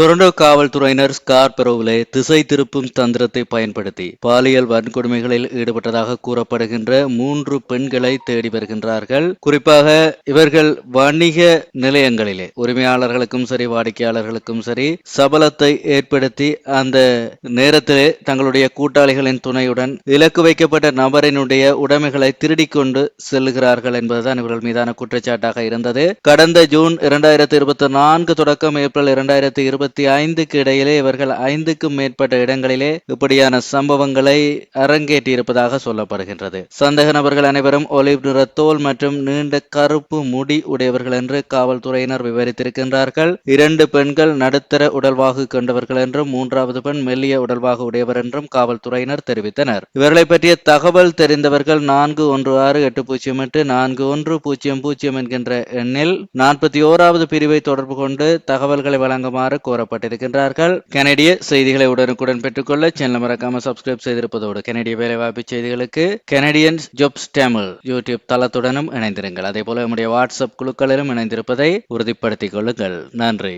Toronto காவல்துறையினர் ஸ்கார்பரோவிலே திசை திருப்பும் தந்திரத்தை பயன்படுத்தி பாலியல் வன்கொடுமைகளில் ஈடுபட்டதாக கூறப்படுகின்ற மூன்று பெண்களை தேடி வருகின்றார்கள். குறிப்பாக இவர்கள் வணிக நிலையங்களிலே உரிமையாளர்களுக்கும் சரி வாடிக்கையாளர்களுக்கும் சரி சபலத்தை ஏற்படுத்தி அந்த நேரத்திலே தங்களுடைய கூட்டாளிகளின் துணையுடன் இலக்கு வைக்கப்பட்ட நபரினுடைய உடைமைகளை திருடிக்கொண்டு செல்லுகிறார்கள் என்பதுதான் இவர்கள் மீதான குற்றச்சாட்டாக இருந்தது. கடந்த ஜூன் இரண்டாயிரத்தி இருபத்தி நான்கு தொடக்கம் ஏப்ரல் இரண்டாயிரத்தி இருபத்தி ஐந்துக்கு இடையிலே இவர்கள் ஐந்துக்கும் மேற்பட்ட இடங்களிலே இப்படியான சம்பவங்களை அரங்கேற்றியிருப்பதாக சொல்லப்படுகின்றது. சந்தேக நபர்கள் அனைவரும் ஒலிவ் நிற தோல் மற்றும் நீண்ட கருப்பு முடி உடையவர்கள் என்று காவல்துறையினர் விவரித்திருக்கின்றார்கள். இரண்டு பெண்கள் நடுத்தர உடல்வாகு கொண்டவர்கள் என்றும் மூன்றாவது பெண் மெல்லிய உடல்வாகு உடையவர் என்றும் காவல்துறையினர் தெரிவித்தனர். இவர்களை பற்றிய தகவல் தெரிந்தவர்கள் நான்கு ஒன்று ஆறு எட்டு பூஜ்ஜியம் எட்டு நான்கு ஒன்று பூஜ்ஜியம் பூஜ்ஜியம் என்கின்ற எண்ணில் நாற்பத்தி ஓராவது பிரிவை தொடர்பு கொண்டு தகவல்களை வழங்குமாறு கோரப்பட்டிருக்கின்றார்கள் கனடிய செய்திகளை உடனுக்குடன் பெற்றுக்கொள்ள சேனல் மறக்காம சப்ஸ்கிரைப் செய்திருப்பதோடு கனடிய வேலைவாய்ப்பு செய்திகளுக்கு கனடியன் ஜொப்ஸ் தமிழ் யூடியூப் தளத்துடனும் இணைந்திருங்கள். அதே போல நம்முடைய வாட்ஸ்அப் குழுக்களிலும் இணைந்திருப்பதை உறுதிப்படுத்திக் கொள்ளுங்கள். நன்றி.